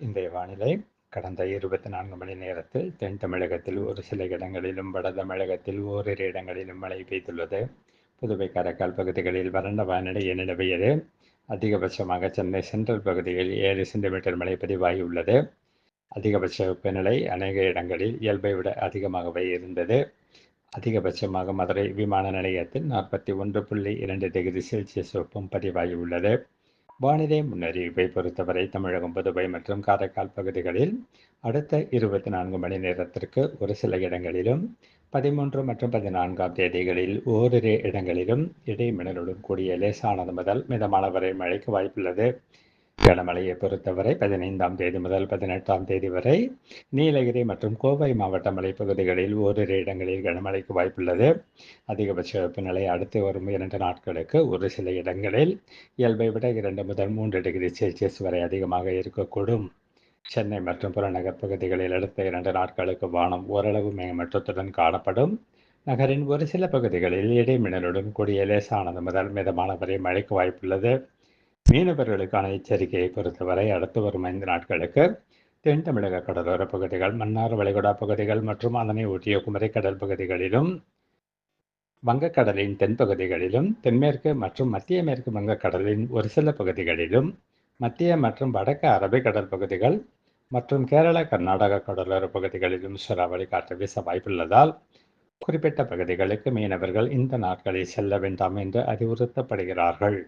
இன்றைய வானிலை கடந்த இருபத்தி நான்கு மணி நேரத்தில் தென் தமிழகத்தில் ஒரு சில இடங்களிலும் வட தமிழகத்தில் ஓரிரு இடங்களிலும் மழை பெய்துள்ளது. புதுவை காரைக்கால் பகுதிகளில் வறண்ட வானிலை நிலவியது. அதிகபட்சமாக சென்னை சென்ட்ரல் பகுதியில் ஏழு சென்டிமீட்டர் மழை பதிவாகியுள்ளது அதிகபட்ச வெப்பநிலை அநேக இடங்களில் இயல்பை விட அதிகமாகவே இருந்தது. அதிகபட்சமாக மதுரை விமான நிலையத்தில் நாற்பத்தி ஒன்று புள்ளி இரண்டு டிகிரி செல்சியஸ் வெப்பம் பதிவாகியுள்ளது வானிலை முன்னறிவிப்பை பொறுத்தவரை தமிழகம் புதுவை மற்றும் காரைக்கால் பகுதிகளில் அடுத்த இருபத்தி நான்கு மணி நேரத்திற்கு ஒரு சில இடங்களிலும் பதிமூன்று மற்றும் பதினான்காம் தேதிகளில் ஓரிரு இடங்களிலும் இடைமின்னலுடன் கூடிய லேசானது முதல் மிதமான வரை மழைக்கு வாய்ப்புள்ளது. கனமழையை பொறுத்தவரை பதினைந்தாம் தேதி முதல் பதினெட்டாம் தேதி வரை நீலகிரி மற்றும் கோவை மாவட்ட மலைப்பகுதிகளில் ஓரிரு இடங்களில் கனமழைக்கு வாய்ப்புள்ளது. அதிகபட்ச வெப்பநிலை அடுத்து வரும் இரண்டு நாட்களுக்கு ஒரு சில இடங்களில் இயல்பை விட இரண்டு முதல் மூன்று டிகிரி செல்சியஸ் வரை அதிகமாக இருக்கக்கூடும். சென்னை மற்றும் புறநகர் பகுதிகளில் அடுத்த இரண்டு நாட்களுக்கு வானம் ஓரளவு மேகமற்றத்துடன் காணப்படும். நகரின் ஒரு சில பகுதிகளில் இடைமின்னலுடன் கூடிய லேசானது முதல் மிதமான வரை மழைக்கு வாய்ப்புள்ளது. மீனவர்களுக்கான எச்சரிக்கையை பொறுத்தவரை அடுத்து வரும் ஐந்து நாட்களுக்கு தென் தமிழக கடலோர பகுதிகள் மன்னார் வளைகுடா பகுதிகள் மற்றும் அதனை ஒட்டிய குமரிக்கடல் கடல் பகுதிகளிலும் வங்கக்கடலின் தென்பகுதிகளிலும் தென்மேற்கு மற்றும் மத்திய மேற்கு வங்கக்கடலின் ஒரு சில பகுதிகளிலும் மத்திய மற்றும் வடக்கு அரபிக்கடல் பகுதிகள் மற்றும் கேரள கர்நாடக கடலோர பகுதிகளிலும் சூறாவளி காற்று வீச வாய்ப்புள்ளதால் குறிப்பிட்ட பகுதிகளுக்கு மீனவர்கள் இந்த நாட்களில் செல்ல வேண்டாம் என்று அறிவுறுத்தப்படுகிறார்கள்.